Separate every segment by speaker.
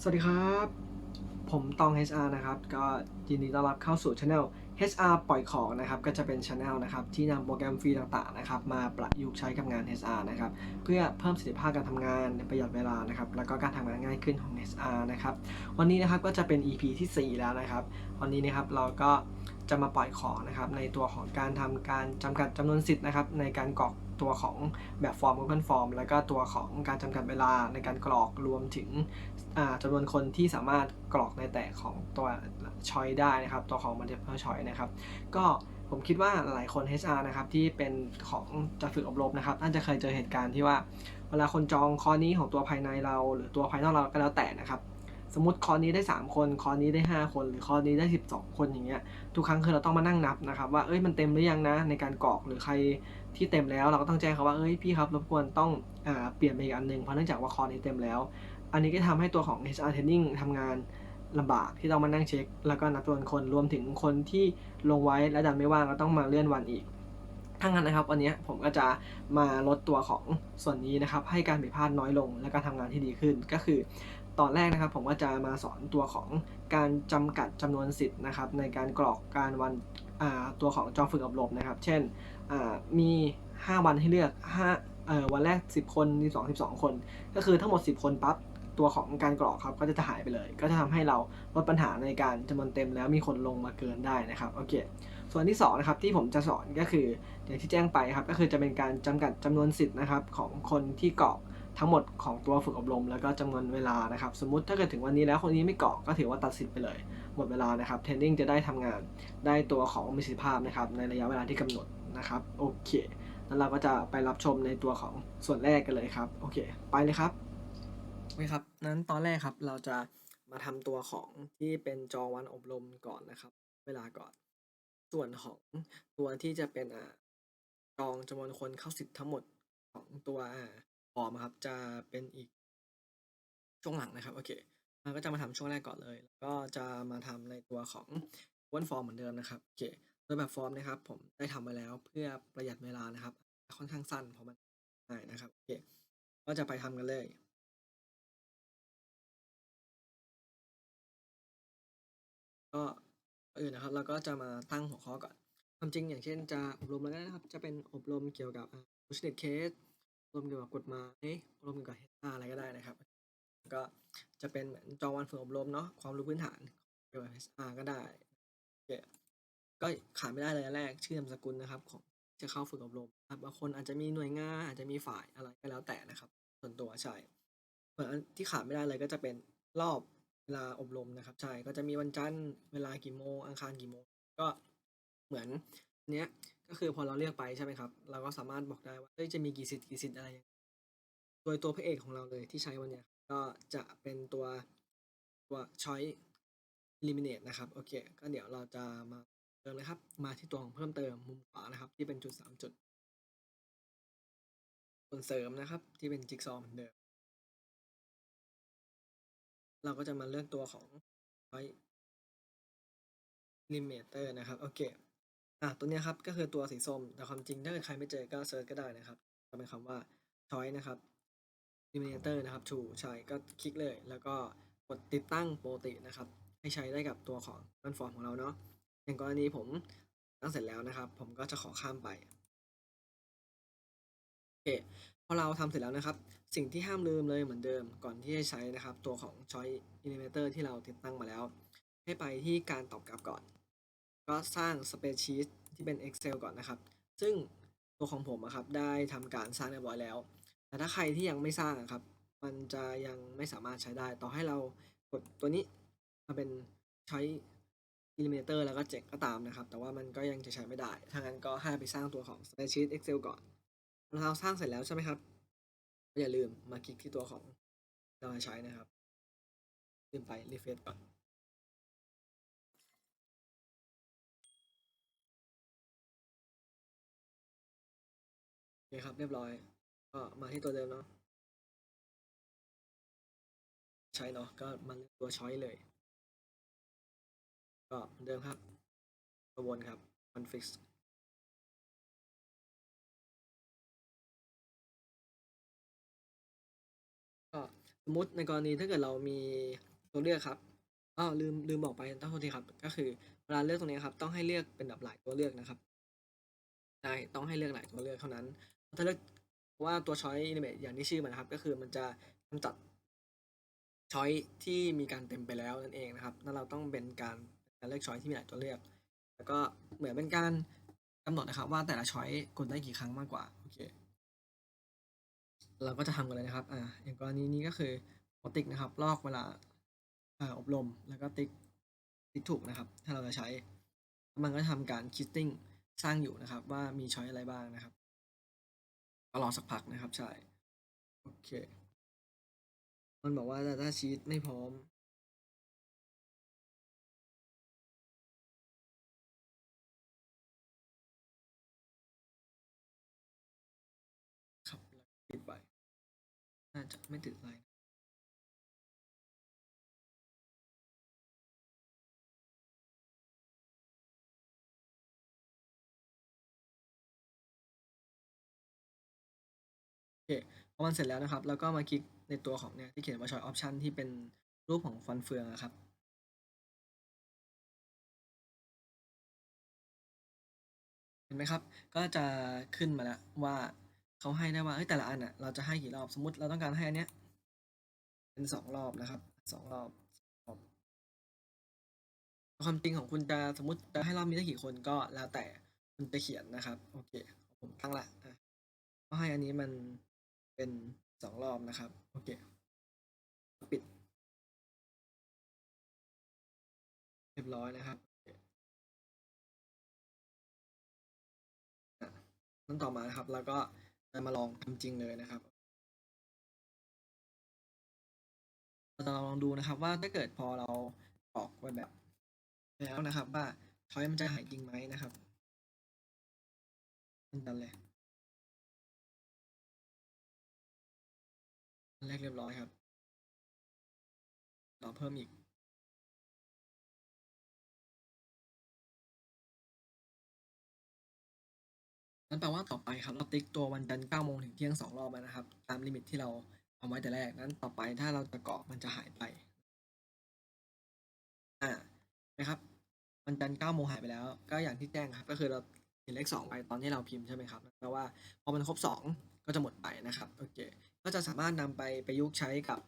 Speaker 1: สวัสดีครับ ผมตอง HR นะครับ ก็ยินดีต้อนรับเข้าสู่ช anel HR ปล่อยของนะครับ ก็จะเป็นช anel นะครับ ที่นำโปรแกรมฟรีต่างๆนะครับ มาประยุกต์ใช้กับงาน HR นะครับ เพื่อเพิ่มประสิทธิภาพการทำงาน ประหยัดเวลานะครับ แล้วก็การทำงานง่ายขึ้นของ HR นะครับ วันนี้นะครับก็จะเป็น EP ที่ 4 แล้วนะครับ วันนี้นะครับเราก็จะมาปล่อยของนะครับในตัวของการทำการจำกัดจำนวนสิทธิ์นะครับในการกรอก ตัวของแบบฟอร์ม Google Form แล้วก็ตัวของการจำกัดเวลาในการกรอกรวมถึงอ่าจำนวนคนที่สามารถกรอกในแต่ของตัวชอยได้นะครับ ตัวของ multiple choice นะครับ ก็ผมคิดว่าหลายคน HR นะครับที่เป็นของจะฝึกอบรมนะครับน่าจะเคยเจอเหตุการณ์ที่ว่า เวลาคนจองคอร์สนี้ของตัวภายในเรา หรือตัวภายนอกเราก็แล้วแต่นะครับสมมติคอร์สนี้ได้ 3 คน คอร์สนี้ได้ 5 คน หรือคอร์สนี้ได้ 12 คนอย่างเงี้ย ทุกครั้งคือเราต้องมานั่งนับนะครับ ว่า เอ้ย มันเต็มหรือยังนะ ในการกรอก หรือใคร ที่เต็มแล้วเราก็ต้องแจ้งเขาว่าเอ้ยพี่ครับรบกวนต้องอ่าเปลี่ยนไปอีกอันหนึ่งเพราะเนื่องจากว่าคอร์สนี้เต็มแล้ว อันนี้ก็ทำให้ตัวของ HR Training ทำงานลำบากที่ต้องมานั่งเช็ค แล้วก็นับจำนวนคนรวมถึงคนที่ลงไว้และดันไม่ว่างก็ต้องมาเลื่อนวันอีกถ้างั้นนะครับวันนี้ผมก็จะมาลดตัวของส่วนนี้นะครับ ให้การผิดพลาดน้อยลง และการทำงานที่ดีขึ้นก็คือ ตอนแรกนะครับ ผมก็จะมาสอนตัวของการจำกัดจำนวนสิทธิ์นะครับ ในการกรอกการวัน ตัวของจองฝึกอบรมนะครับ เช่นมี 5 วันให้เลือก5วันแรก 10 คน 12 12 คน ก็คือทั้งหมด 10 คนปั๊บตัวของการกรอกครับก็จะหายไปเลย ก็จะทำให้เราลดปัญหาในการจำนวนเต็มแล้วมีคนลงมาเกินได้นะครับโอเคส่วนที่2นะครับที่ผมจะสอนก็คืออย่างที่แจ้งไปครับก็คือจะเป็นการจำกัดจำนวนสิทธิ์นะครับของคนที่กรอก ทั้งหมดของตัวฝึกอบรม แล้วก็จำนวนเวลานะครับ สมมุติถ้าเกิดถึงวันนี้แล้วคนนี้ไม่เกรอกก็ถือว่าตัดสิทธิ์ไปเลย หมดเวลานะครับเทรนนิ่งจะได้ทำงานได้ตัวของประสิทธิภาพนะครับในระยะเวลาที่กำหนดนะครับโอเคแล้วเราก็จะไปรับชมในตัวของส่วนแรกกันเลยครับโอเค ไปเลยครับโอเคครับนั้นตอนแรกครับเราจะมาทำตัวของที่เป็นจองวันอบรมก่อนนะครับ เวลาก่อน ส่วนของตัวที่จะเป็นจองจำนวนคนเข้าสิทธิ์ทั้งหมดของตัว ฟอร์มครับจะเป็นอีกช่วงหลังนะครับโอเคเราก็จะมาทำช่วงแรกก่อนเลย แล้วก็จะมาทำในตัวของวนฟอร์มเหมือนเดิมนะครับโอเคโดยแบบฟอร์มนะครับ ผมได้ทำมาแล้วเพื่อประหยัดเวลานะครับ ค่อนข้างสั้นเพราะมันง่ายนะครับโอเคก็จะไปทำกันเลยก็ก่ออื่นนะครับเราก็จะมาตั้งหัวข้อก่อนความจริงอย่างเช่นจะอบรมแล้วนะครับ จะเป็นอบรมเกี่ยวกับ business case อบรมเกี่ยวกับกฎหมายอบรมเกี่ยวกับ HR อะไรก็ได้นะครับ ก็จะเป็นเหมือนจองวันฝึกอบรมเนาะความรู้พื้นฐานเกี่ยวกับ HR ก็ได้ก็ขาดไม่ได้เลยอันแรกชื่อนามสกุลนะครับ ของจะเข้าฝึกอบรมครับบางคนอาจจะมีหน่วยงานอาจจะมีฝ่ายอะไรก็แล้วแต่นะครับ ส่วนตัวใช่ส่วนอันที่ขาดไม่ได้เลยก็จะเป็นรอบเวลาอบรมนะครับ ใช่ก็จะมีวันจันทร์เวลากี่โมงอังคารกี่โมงก็เหมือนเนี้ย ก็คือพอเราเลือกไปใช่ไหมครับ เราก็สามารถบอกได้ว่าจะมีกี่สิทธิ์กี่สิทธิ์อะไร โดยตัวพระเอกของเราเลยที่ใช้วันนี้ก็จะเป็นตัวตัว choice eliminate นะครับ โอเค ก็เดี๋ยวเราจะมาเติมเลยครับ มาที่ตัวของเพิ่มเติมมุมขวานะครับ ที่เป็นจุดสามจุด ส่วนเสริมนะครับที่เป็นจิ๊กซอว์เหมือนเดิม เราก็จะมาเลือกตัวของ choice limiter นะครับ โอเค อะตัวนี้ครับก็คือตัวสีส้ม แต่ความจริงถ้าเกิดใครไม่เจอก็เซิร์ชก็ได้นะครับจะเป็นคำว่า choice นะครับ limiter นะครับ true ใช่ก็คลิกเลย แล้วก็กดติดตั้งปกตินะครับ ให้ใช้ได้กับตัวของมันฟอร์มของเราเนาะอย่างกรณีผมตั้งเสร็จแล้วนะครับ ผมก็จะขอข้ามไปโอเคพอเราทำเสร็จแล้วนะครับ สิ่งที่ห้ามลืมเลยเหมือนเดิมก่อนที่จะใช้นะครับ ตัวของ choice limiter ที่เราติดตั้งมาแล้ว ให้ไปที่การตอบกลับก่อน ก็สร้าง spreadsheet ที่เป็น Excel ก่อนนะครับ ซึ่งตัวของผมอะครับได้ทำการสร้างเรียบร้อยแล้ว แต่ถ้าใครที่ยังไม่สร้างอะครับ มันจะยังไม่สามารถใช้ได้ ต่อให้เรากดตัวนี้มาเป็นใช้ Eliminator แล้วก็เจ็กก็ตามนะครับ แต่ว่ามันก็ยังจะใช้ไม่ได้ ถ้างั้นก็ให้ไปสร้างตัวของ Spreadsheet Excel ก่อน เราสร้างเสร็จแล้วใช่ไหมครับ อย่าลืมมาคลิกที่ตัวของเราใช้นะครับ ลืมไป refresh ก่อน คครับเรียบร้อย ก็มาที่ตัวเดิมเนาะใช้เนาะก็มาเลือกตัวช้อยเลย ก็เดิมครับตัววนครับ config ก็สมมติในกรณีถ้าเกิดเรามีตัวเลือกครับอ้าวลืมลืมบอกไปต้องโทษทีครับ ก็คือเวลาเลือกตรงนี้ครับ ต้องให้เลือกเป็นแบบหลายตัวเลือกนะครับใช่ต้องให้เลือกหลายตัวเลือกเท่านั้น ถ้าเลือกว่าตัวช้อยอิเมจอย่างที่ชื่อมันนะครับ ก็คือมันจะกำจัดช้อยที่มีการเต็มไปแล้วนั่นเองนะครับนั่นเราต้องเป็นการการเลือกช้อยที่มีหลายตัวเลือก แล้วก็เหมือนเป็นการกำหนดนะครับว่าแต่ละช้อยกดได้กี่ครั้งมากกว่าโอเคเราก็จะทำกันเลยนะครับอ่าอย่างกรณีนี้ก็คือติ๊กนะครับ ลอกเวลาอ่าอบรมแล้วก็ติ๊กติ๊กถูกนะครับ ถ้าเราจะใช้ มันก็ทำการคิดติ้งสร้างอยู่นะครับ ว่ามีช้อยอะไรบ้างนะครับ ก็รอสักพักนะครับ ใช่ โอเค มันบอกว่า Data Sheet ไม่พร้อม ครับปิดไป น่าจะไม่ติดอะไร พอมันเสร็จแล้วนะครับ แล้วก็มาคลิกในตัวของเนี่ยที่เขียนว่า Choice Option ที่เป็นรูปของฟันเฟืองอะครับเห็นไหมครับ ก็จะขึ้นมาแล้วว่าเขาให้ได้ว่าเอ้ยแต่ละอันอะเราจะให้กี่รอบสมมติเราต้องการให้อันเนี้ยเป็นสองรอบนะครับสองรอบความจริงของคุณจะสมมติจะให้รอบมีได้กี่คนก็แล้วแต่คุณจะเขียนนะครับ โอเคผมตั้งละอะก็ให้อันนี้มัน เป็นสองรอบนะครับ โอเค ปิด เรียบร้อยนะครับนั่นต่อมานะครับ แล้วก็จะมาลองทำจริงเลยนะครับเราจะลองดูนะครับว่าถ้าเกิดพอเราออกไว้แบบ แล้วนะครับ ว่าช้อยมันจะหายจริงไหมนะครับนกันเลย เรียบร้อยครับต่อเพิ่มอีก นั่นแปลว่าต่อไปครับ เราติ๊กตัววันจันทร์9โมงถึงเที่ยงสองรอบนะครับ ตามลิมิตที่เราเอาไว้แต่แรก นั้นต่อไปถ้าเราจะเกาะมันจะหายไป อ่า นะครับ วันจันทร์9โมงหายไปแล้ว ก็อย่างที่แจ้งครับ ก็คือเราเห็นเลข2ไปตอนที่เราพิมพ์ใช่ไหมครับแปลว่าพอมันครบ 2 ก็จะหมดไปนะครับ โอเค ก็จะสามารถนำไปประยุกต์ใช้กับ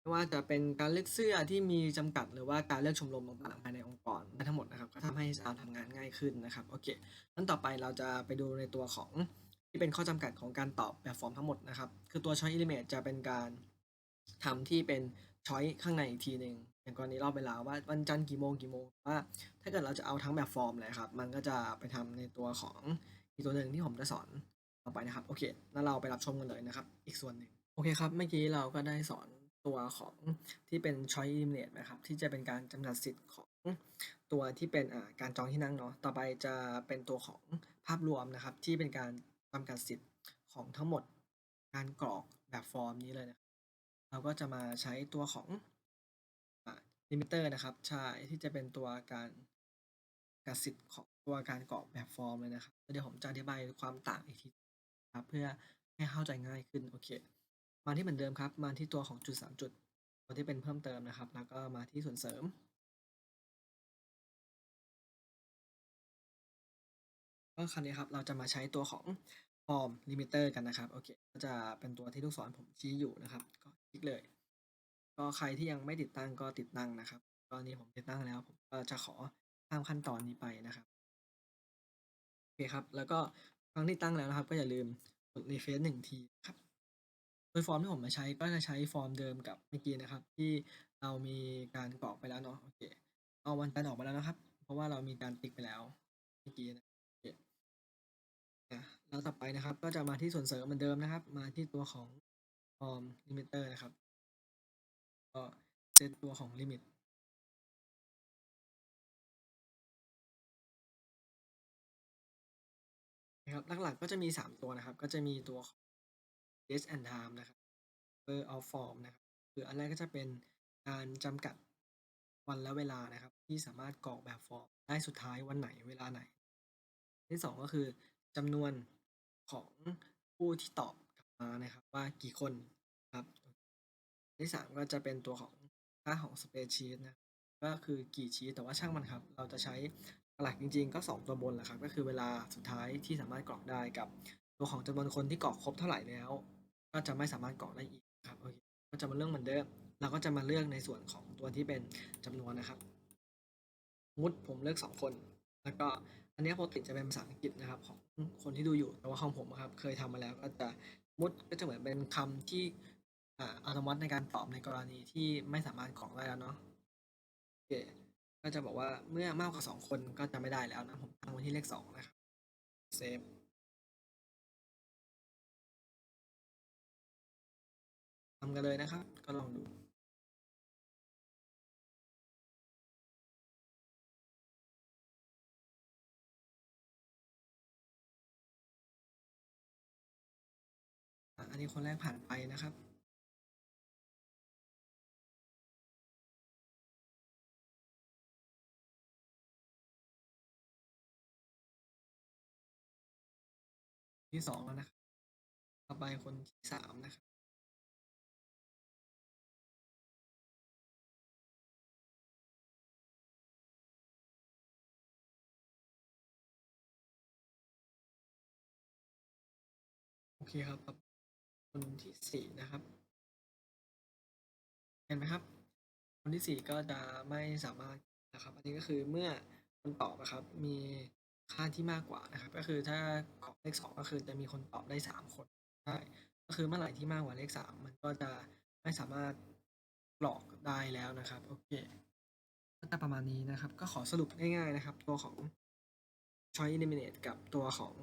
Speaker 1: ไม่ว่าจะเป็นการเลือกเสื้อที่มีจำกัด หรือว่าการเลือกชมรมต่างๆภายในองค์กรได้ทั้งหมดนะครับ ก็ทำให้ HR ทำงานง่ายขึ้นนะครับโอเคนั้นต่อไปเราจะไปดูในตัวของที่เป็นข้อจำกัดของการตอบแบบฟอร์มทั้งหมดนะครับ คือตัว Choice Element จะเป็นการทำที่เป็นช้อยข้างในอีกทีหนึ่งอย่างกรณีรอบเวลาว่าวันจันทร์กี่โมงกี่โมงว่า ถ้าเกิดเราจะเอาทั้งแบบฟอร์มเลยครับ มันก็จะไปทำในตัวของอีกตัวหนึ่งที่ผมจะสอน ต่อไปนะครับ โอเค แล้วเราไปรับชมกันเลยนะครับ อีกส่วนหนึ่งโอเคครับ เมื่อกี้เราก็ได้สอนตัวของที่เป็น choice eliminate นะครับ ที่จะเป็นการจำกัดสิทธิ์ของตัวที่เป็นการจองที่นั่งเนาะ ต่อไปจะเป็นตัวของภาพรวมนะครับ ที่เป็นการจำกัดสิทธิ์ของทั้งหมดการกรอกแบบฟอร์มนี้เลยนะเราก็จะมาใช้ตัวของอ่า limiter นะครับ ใช่ที่จะเป็นตัวการกัดสิทธิ์ของตัวการกรอกแบบฟอร์มเลยนะครับ เดี๋ยวผมจะอธิบายความต่างอีกที ครับเพื่อให้เข้าใจง่ายขึ้นโอเค มาที่เหมือนเดิมครับ มาที่ตัวของจุดสามจุดตัวที่เป็นเพิ่มเติมนะครับ แล้วก็มาที่ส่วนเสริม ก็คราวนี้ครับเราจะมาใช้ตัวของ form limiter กันนะครับโอเคก็จะเป็นตัวที่ลูกศรผมชี้อยู่นะครับ ก็คลิกเลย ก็ใครที่ยังไม่ติดตั้งก็ติดตั้งนะครับตอนนี้ผมติดตั้งแล้วผมก็จะขอข้ามขั้นตอนนี้ไปนะครับโอเคครับ แล้วก็ ครั้งที่ตั้งแล้วนะครับ ก็อย่าลืมกด refresh หนึ่งทีครับ โดยฟอร์มที่ผมมาใช้ก็จะใช้ฟอร์มเดิมกับเมื่อกี้นะครับ ที่เรามีการกรอกไปแล้วเนาะโอเคเอาวันจันทร์ออกมาแล้วนะครับ เพราะว่าเรามีการติ๊กไปแล้วเมื่อกี้นะโอเคแล้วต่อไปนะครับ ก็จะมาที่ส่วนเสริมเหมือนเดิมนะครับ มาที่ตัวของฟอร์มลิมิเตอร์นะครับก็เซตตัวของลิมิต นะครับหลักๆก็จะมี 3 ตัวนะครับ ก็จะมีตัว date and time นะครับ number of form นะครับคืออันแรกก็จะเป็นการจำกัดวันและเวลานะครับ ที่สามารถกรอกแบบฟอร์มได้สุดท้ายวันไหนเวลาไหน ที่สองก็คือจำนวนของผู้ที่ตอบกลับมานะครับว่ากี่คนครับ ที่สามก็จะเป็นตัวของค่าของ spreadsheet นะก็คือกี่ชีตแต่ว่าช่างมันครับ เราจะใช้ หลักจริงๆก็ 2 ตัวบนแหละครับ ก็คือเวลาสุดท้ายที่สามารถกรอกได้กับ ตัวของจำนวนคนที่กรอกครบเท่าไหร่แล้ว ก็จะไม่สามารถกรอกได้อีกครับโอเคก็จะมาเรื่องเหมือนเดิมเราก็จะมาเลือกในส่วนของตัวที่เป็นจำนวนนะครับมุดผมเลือก 2 คน แล้วก็อันนี้ปกติจะเป็นภาษาอังกฤษนะครับ ของคนที่ดูอยู่แต่ว่าของผมอะครับ เคยทำมาแล้วก็จะมุดก็จะเหมือนเป็นคำที่อัตโนมัติในการตอบในกรณีที่ไม่สามารถกรอกได้แล้วเนาะโอเค ก็จะบอกว่าเมื่อมากกว่าสองคนก็จะไม่ได้แล้วนะผมตั้งไว้ที่เลขสองนะครับเซฟทำกันเลยนะครับ ก็ลองดูอันนี้คนแรกผ่านไปนะครับ ที่สองแล้วนะครับต่อไปคนที่สามนะครับโอเคครับคนที่สี่นะครับเห็นไหมครับ คนที่สี่ก็จะไม่สามารถนะครับ อันนี้ก็คือเมื่อคนตอบนะครับมี ค่าที่มากกว่านะครับ ก็คือถ้ากรอกเลขสองก็คือจะมีคนตอบได้สามคนใช่ก็คือเมื่อไหร่ที่มากกว่าเลขสามมันก็จะไม่สามารถกรอกได้แล้วนะครับโอเคก็จะประมาณนี้นะครับ ก็ขอสรุปง่ายๆนะครับ ตัวของ choice eliminate กับตัวของ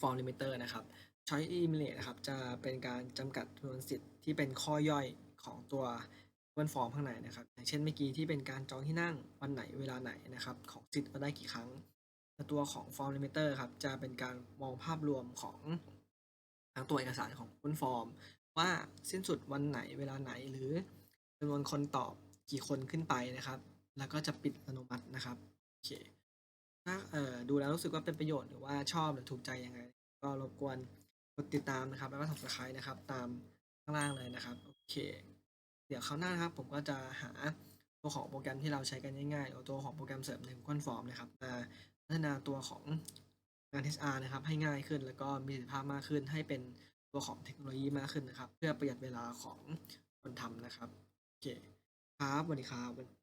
Speaker 1: form limiter นะครับ choice eliminate นะครับจะเป็นการจำกัดจำนวนสิทธิ์ที่เป็นข้อย่อยของตัววันฟอร์มข้างในนะครับ อย่างเช่นเมื่อกี้ที่เป็นการจองที่นั่งวันไหนเวลาไหนนะครับ ของสิทธิ์ว่าได้กี่ครั้ง ตัวของ form limiter ครับ จะเป็นการมองภาพรวมของทั้งตัวเอกสารของคุณฟอร์ม ว่าสิ้นสุดวันไหนเวลาไหนหรือจำนวนคนตอบกี่คนขึ้นไปนะครับ แล้วก็จะปิดอัตโนมัตินะครับโอเคถ้าเอ่อดูแล้วรู้สึกว่าเป็นประโยชน์หรือว่าชอบหรือถูกใจยังไง ก็รบกวนกดติดตามนะครับ แล้วก็ subscribe นะครับ ตามข้างล่างเลยนะครับโอเค เดี๋ยวคราวหน้านะครับ ผมก็จะหาตัวของโปรแกรมที่เราใช้กันง่ายๆหรือตัวของโปรแกรมเสริมใน Google Form นะครับมา ฒนาตัวของงาน HR นะครับให้ง่ายขึ้น แล้วก็มีประสิทธิภาพมากขึ้น ให้เป็นตัวของเทคโนโลยีมากขึ้นนะครับ เพื่อประหยัดเวลาของคนทำนะครับโอเคครับสวัสดีครับ